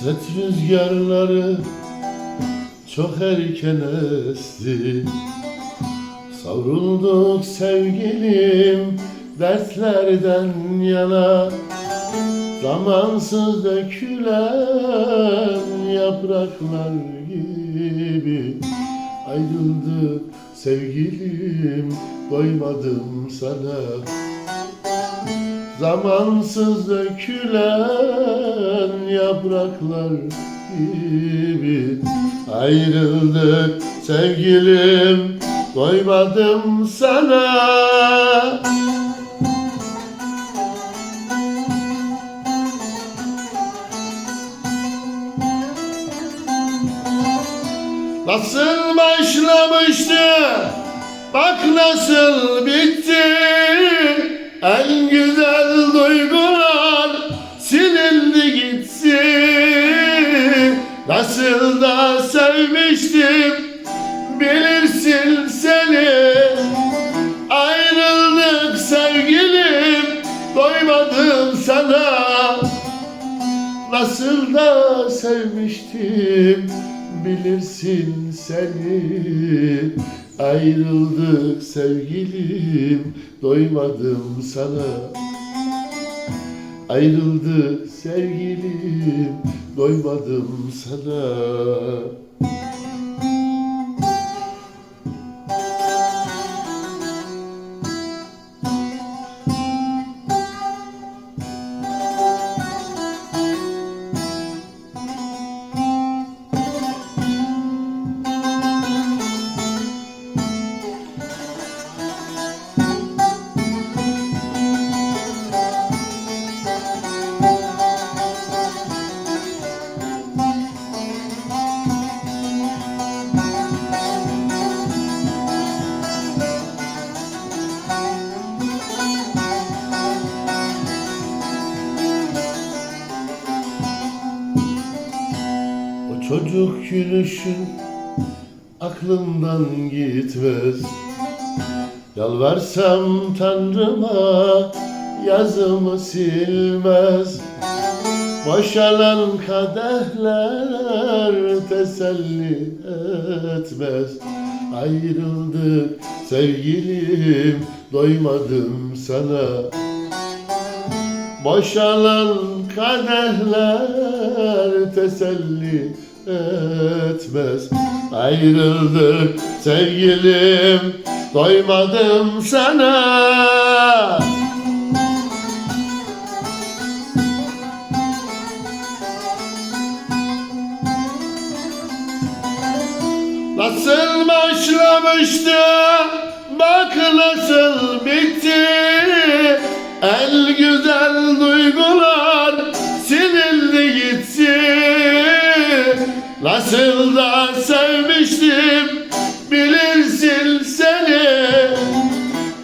Hasret rüzgarları çok erken esti. Savrulduk sevgilim dertlerden yana. Zamansız dökülen yapraklar gibi Ayrıldık sevgilim doymadım sana Zamansız dökülen yapraklar gibi Ayrıldık sevgilim doymadım sana. Nasıl başlamıştı? Bak nasıl bitti En güzel duygular Silindi gitti Nasıl da sevmiştim Bilirsin seni. Ayrıldık sevgilim Doymadım sana. Nasıl da sevmiştim bilirsin seni. Ayrıldık sevgilim doymadım sana. Ayrıldık sevgilim doymadım sana çocuk gülüşün aklımdan gitmez. Yalvarsam Tanrıma yazımı silmez. Boşalan kadehler teselli etmez. Ayrıldık sevgilim doymadım sana. Boşalan kadehler teselli etmez. Ayrıldık sevgilim doymadım sana. Nasıl başlamıştı? Bak nasıl bitti. El güzel duygular Nasıl da sevmiştim bilirsin seni.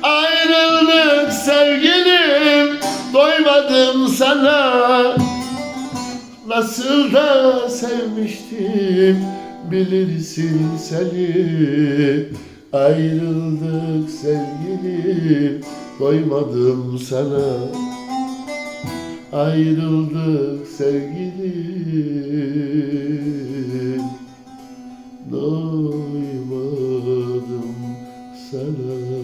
Ayrıldık sevgilim doymadım sana. Nasıl da sevmiştim bilirsin seni. Ayrıldık sevgilim doymadım sana ayrıldık sevgilim. Doymadım sana.